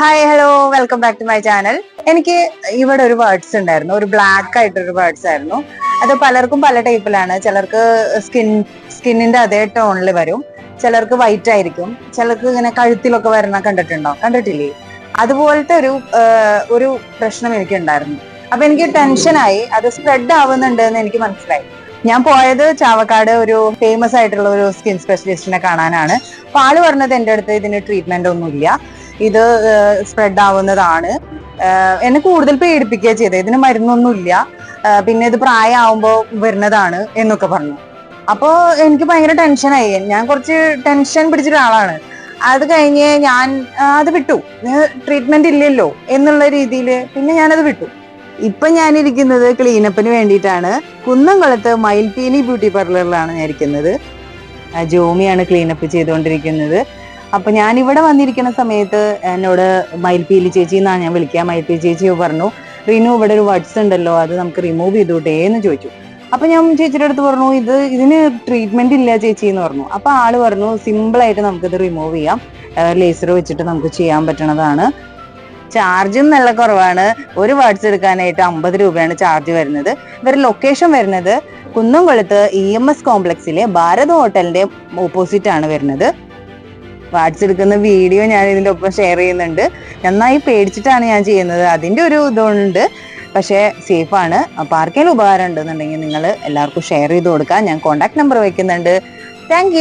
Hi hello welcome back to my channel എനിക്ക് ഇവിടെ ഒരു വേർഡ്സ് ഉണ്ടായിരുന്നു. ഒരു ബ്ലാക്ക് ആയിട്ടൊരു വേർഡ്സ് ആയിരുന്നു. അത് പലർക്കും പല ടൈപ്പിലാണ് ചിലർക്ക് സ്കിൻ സ്കിന്നിന്റെ അതേ ടോണിൽ വരും. ചിലർക്ക് വൈറ്റ് ആയിരിക്കും. ചിലർക്ക് ഇങ്ങനെ കഴുത്തിലൊക്കെ വരുന്ന കണ്ടിട്ടുണ്ടോ? കണ്ടിട്ടില്ലേ? അതുപോലത്തെ ഒരു ഒരു പ്രശ്നം എനിക്ക് ഉണ്ടായിരുന്നു അപ്പൊ എനിക്ക് ടെൻഷനായി അത് സ്പ്രെഡ് ആവുന്നുണ്ട് എന്ന് എനിക്ക് മനസ്സിലായി. ഞാൻ പോയത് ചാവക്കാട് ഒരു ഫേമസ് ആയിട്ടുള്ള ഒരു സ്കിൻ സ്പെഷ്യലിസ്റ്റിനെ കാണാനാണ്. അപ്പൊ ആൾ പറഞ്ഞത് എന്റെ അടുത്ത് ഇതിന് ട്രീറ്റ്മെന്റ് ഒന്നുമില്ല. ഇത് സ്പ്രെഡ് ആവുന്നതാണ്. എന്നെ കൂടുതൽ പേടിപ്പിക്കുക ചെയ്തത്. ഇതിന് മരുന്നൊന്നുമില്ല. പിന്നെ ഇത് പ്രായമാവുമ്പോൾ വരുന്നതാണ് എന്നൊക്കെ പറഞ്ഞു. അപ്പോൾ എനിക്ക് ഭയങ്കര ടെൻഷനായി. ഞാൻ കുറച്ച് ടെൻഷൻ പിടിച്ച ഒരാളാണ് അത് കഴിഞ്ഞ് ഞാൻ അത് വിട്ടു. ട്രീറ്റ്മെന്റ് ഇല്ലല്ലോ എന്നുള്ള രീതിയിൽ പിന്നെ ഞാനത് വിട്ടു. ഇപ്പൊ ഞാനിരിക്കുന്നത് ക്ലീനപ്പിന് വേണ്ടിയിട്ടാണ്. കുന്നംകുളത്ത് മയിൽപീലി ബ്യൂട്ടി പാർലറിലാണ് ഞാൻ ഇരിക്കുന്നത് ജോമിയാണ് ക്ലീനപ്പ് ചെയ്തുകൊണ്ടിരിക്കുന്നത്. അപ്പൊ ഞാൻ ഇവിടെ വന്നിരിക്കുന്ന സമയത്ത് എന്നോട് മയിൽപീലി ചേച്ചി എന്നാണ് ഞാൻ വിളിക്കുക മയിൽപീലി ചേച്ചി പറഞ്ഞു റിനു ഇവിടെ ഒരു വഡ്സ് ഉണ്ടല്ലോ അത് നമുക്ക് റിമൂവ് ചെയ്തോട്ടെ എന്ന് ചോദിച്ചു. അപ്പൊ ഞാൻ ചേച്ചിയുടെ അടുത്ത് പറഞ്ഞു ഇത് ഇതിന് ട്രീറ്റ്മെന്റ് ഇല്ല ചേച്ചി എന്ന് പറഞ്ഞു. അപ്പൊ ആൾ പറഞ്ഞു സിമ്പിൾ ആയിട്ട് നമുക്ക് ഇത് റിമൂവ് ചെയ്യാം ലേസർ വെച്ചിട്ട് നമുക്ക് ചെയ്യാൻ പറ്റണതാണ്. ചാർജും നല്ല കുറവാണ്. ഒരു വാട്സ് എടുക്കാനായിട്ട് അമ്പത് രൂപയാണ് ചാർജ് വരുന്നത്. ഇവരുടെ ലൊക്കേഷൻ വരുന്നത് കുന്നംകുളത്ത് ഇ എം എസ് കോംപ്ലക്സിലെ ഭാരത് ഹോട്ടലിന്റെ ഓപ്പോസിറ്റ് ആണ് വരുന്നത്. വാട്സ് എടുക്കുന്ന വീഡിയോ ഞാൻ ഇതിന്റെ ഒപ്പം ഷെയർ ചെയ്യുന്നുണ്ട്. നന്നായി പേടിച്ചിട്ടാണ് ഞാൻ ചെയ്യുന്നത്. അതിന്റെ ഒരു ഇതുണ്ട്. പക്ഷേ സേഫാണ് അപ്പോൾ അപ്പൊ ആർക്കെങ്കിലും ഉപകാരം ഉണ്ടെന്നുണ്ടെങ്കിൽ നിങ്ങൾ എല്ലാവർക്കും ഷെയർ ചെയ്ത് കൊടുക്കുക ഞാൻ കോൺടാക്ട് നമ്പർ വയ്ക്കുന്നുണ്ട്. താങ്ക്